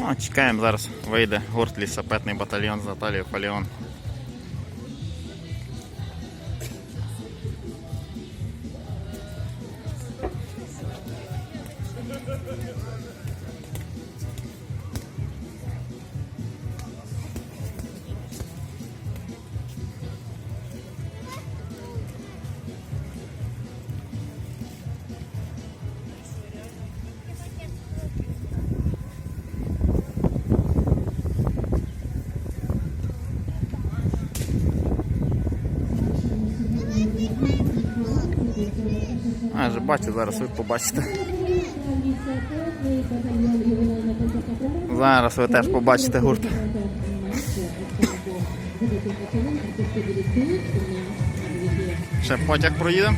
Ну, чекаємо, зараз вийде гурт лісопетний батальйон з Наталією Фаліон. А, вже бачу, зараз ви побачите. Зараз ви теж побачите гурт. Ще потяг проїде.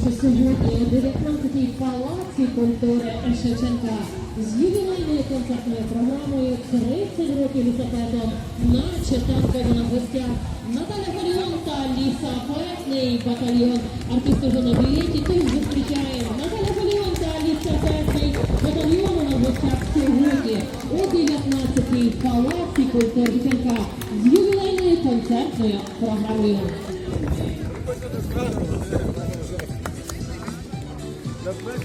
Що сьогодні о 19-й палаці культури Шевченка з ювілейною концертною програмою 30 років лісопетом на Читанкові на гостях Наталя Фаліон та лісопетний батальйон. Артисти вже на білеті, тож зустрічаємо Наталя Фаліон та лісопетний батальйон на гостях сьогодні о 19-й палаці культури Шевченка з ювілейною концертною програмою. Çökmez.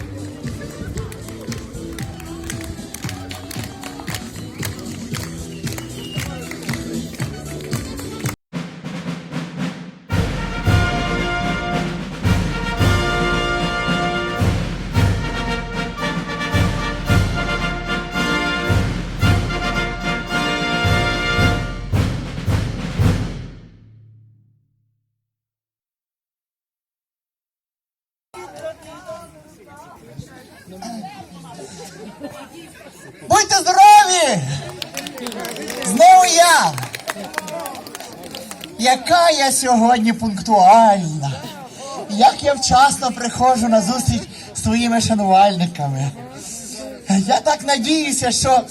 Яка я сьогодні пунктуальна! Як я вчасно приходжу на зустріч з своїми шанувальниками. Я так надіюся, що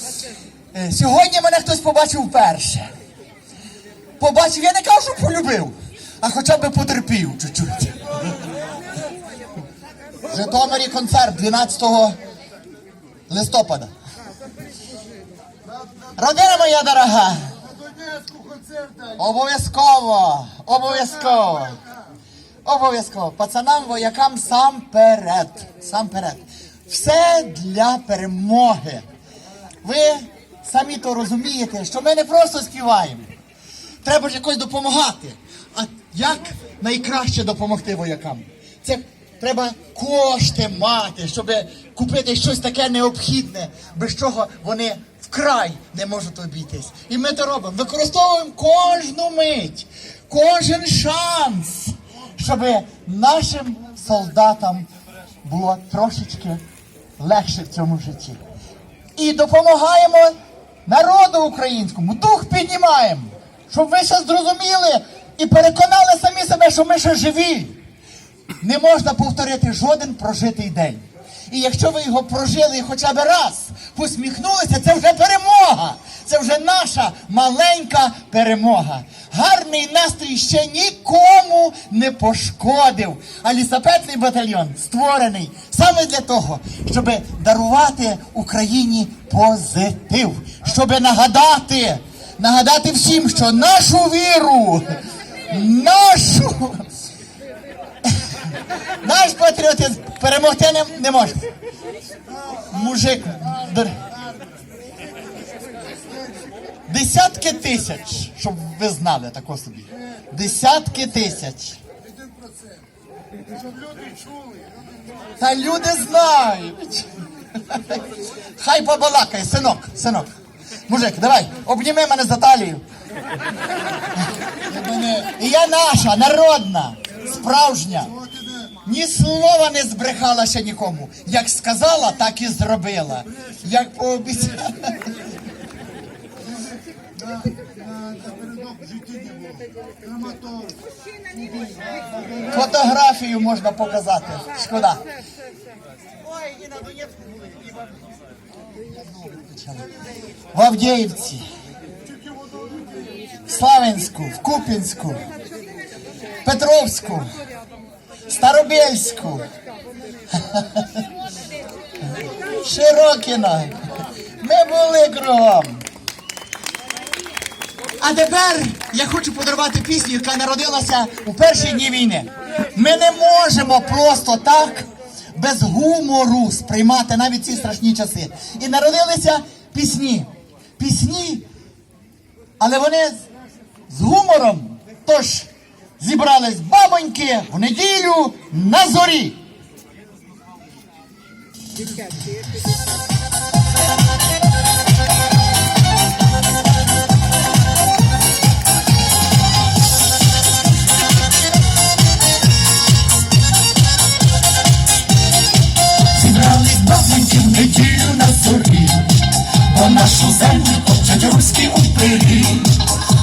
е, сьогодні мене хтось побачив вперше. Побачив, я не кажу, що полюбив, а хоча б потерпів чуть-чуть. В Житомирі концерт 12 листопада. Родина моя дорога! Обов'язково! Обов'язково! Обов'язково! Пацанам, воякам сам перед. Сам перед. Все для перемоги. Ви самі то розумієте, що ми не просто співаємо. Треба ж якось допомагати. А як найкраще допомогти воякам? Це треба кошти мати, щоб купити щось таке необхідне, без чого вони вкрай не можуть обійтись. І ми то робимо. Використовуємо кожну мить, кожен шанс, щоб нашим солдатам було трошечки легше в цьому житті. І допомагаємо народу українському, дух піднімаємо, щоб ви ще зрозуміли і переконали самі себе, що ми ще живі. Не можна повторити жоден прожитий день. І якщо ви його прожили хоча б раз, посміхнулися, це вже перемога. Це вже наша маленька перемога. Гарний настрій ще нікому не пошкодив. А лісопетний батальйон створений саме для того, щоб дарувати Україні позитив, щоб нагадати, нагадати всім, що нашу віру, нашу. Наш патріотизм перемогти не, не може. Мужик. Десятки тисяч, щоб ви знали тако собі. Десятки тисяч. Та люди знають. Хай побалакає, синок, синок. Мужик, давай, обніми мене за талію. І я наша, народна, справжня. Ні слова не збрехала ще нікому. Як сказала, так і зробила. Як пообіцяла. Фотографію можна показати. Шкода. Ой, в Авдіївці, в Славянську, в Купінську, Петровську, Старобельську, Широкіна. Ми були кругом. А тепер я хочу подарувати пісню, яка народилася у перші дні війни. Ми не можемо просто так без гумору сприймати навіть ці страшні часи. І народилися пісні. Пісні, але вони з гумором. Тож зібрались бабоньки в неділю на зорі. Зібрались бабоньки в неділю на зорі, бо нашу землю топчуть руські упирі.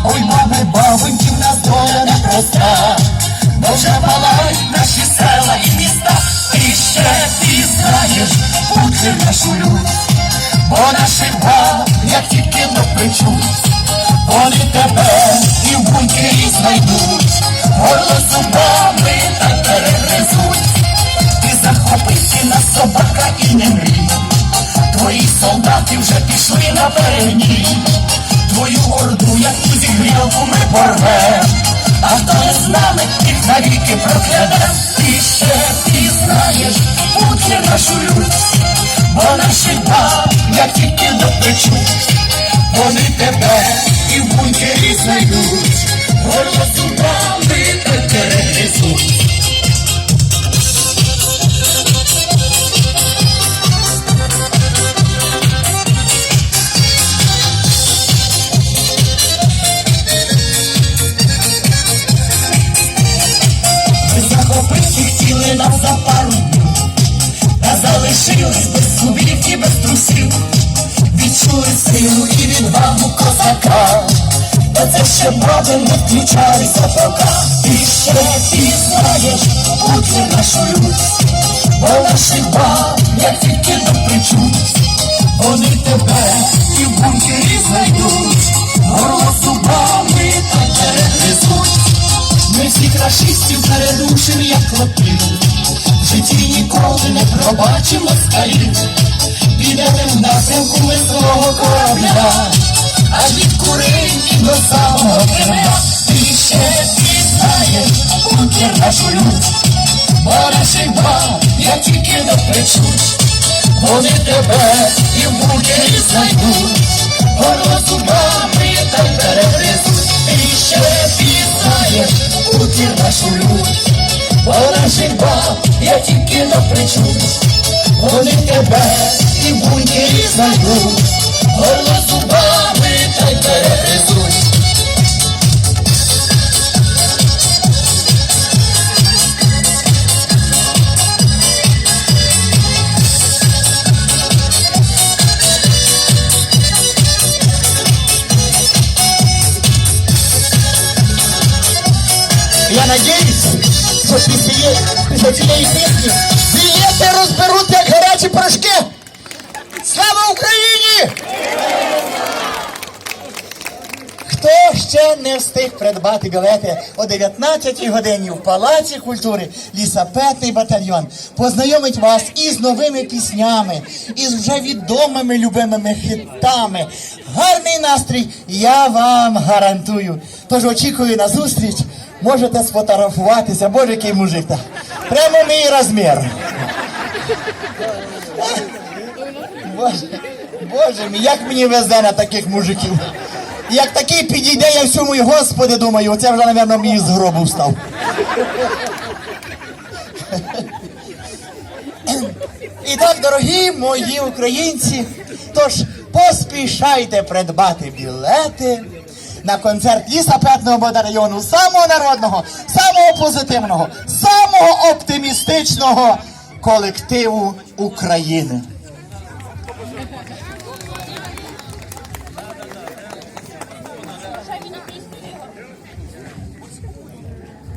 Ой, баби, бабоньки, в нас доля непроста, бо вже наші села і міста. Ти ще ти знаєш, Путин нашу лють, бо наших баб, як тільки допечуть, вони тебе і в бункері знайдуть, горло зубами так перегризуть. Ти захопився на собака і не мрій. Твої солдати вже пішли на перегній. Твою орду, як ту зігрілку ми порвем. А хто не з нами, їх навіки прокляне. Ти ще пізнаєш, знаєш, Путін нашу лють. Бо наші баб, як тільки допечуть, вони тебе і в бункері знайдуть. Горло зубами так залишились без зубів і без трусів. Відчули силу і відвагу козака, та це ще баби не включалися пока. Ти ще ти знаєш, Путін нашу людь, бо наші баб, як тільки допечуть, вони тебе і в бункері знайдуть, пробачимо скалів. Підемо в напрямку ми свого корабля, аж від курені до самого Кремля. Ти ще ти знаєш, бункер нашу лють, бо наших баб, як тільки допечуть, вони тебе і в бункері знайдуть, горло зубами та й перегризуть. Ти ще ти знаєш, Путін нашу бо наших я тільки допечуть, вони тебе і бункері знайдуть, горло зубами та й перегризуть. Я надіюся, що після, є- після цієї пісні білети розберуть як гарячі порошки. Слава Україні! Хто ще не встиг придбати білети о 19-й годині в Палаці культури лісапетний батальйон познайомить вас із новими піснями, із вже відомими любимими хитами. Гарний настрій я вам гарантую. Тож очікую на зустріч. Можете сфотографуватися, боже, який мужик. та. Прямо мій розмір. Боже, боже мій, як мені везе на таких мужиків. Як такий підійде, я всьому Господи думаю, оце вже, напевно, мій з гробу встав. І так, дорогі мої українці, тож поспішайте придбати білети, на концерт і сапетного батальйону, самого народного, самого позитивного, самого оптимістичного колективу України.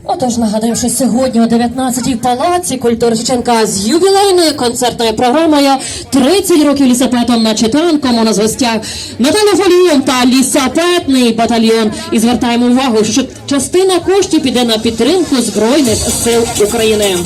Отож, нагадаю, що сьогодні о 19-й в Палаці культури Шевченка з ювілейною концертною програмою 30 років лісапетом на читанком. У нас в гостях Наталя Фоліон та лісапетний батальйон. І звертаємо увагу, що частина коштів піде на підтримку Збройних сил України.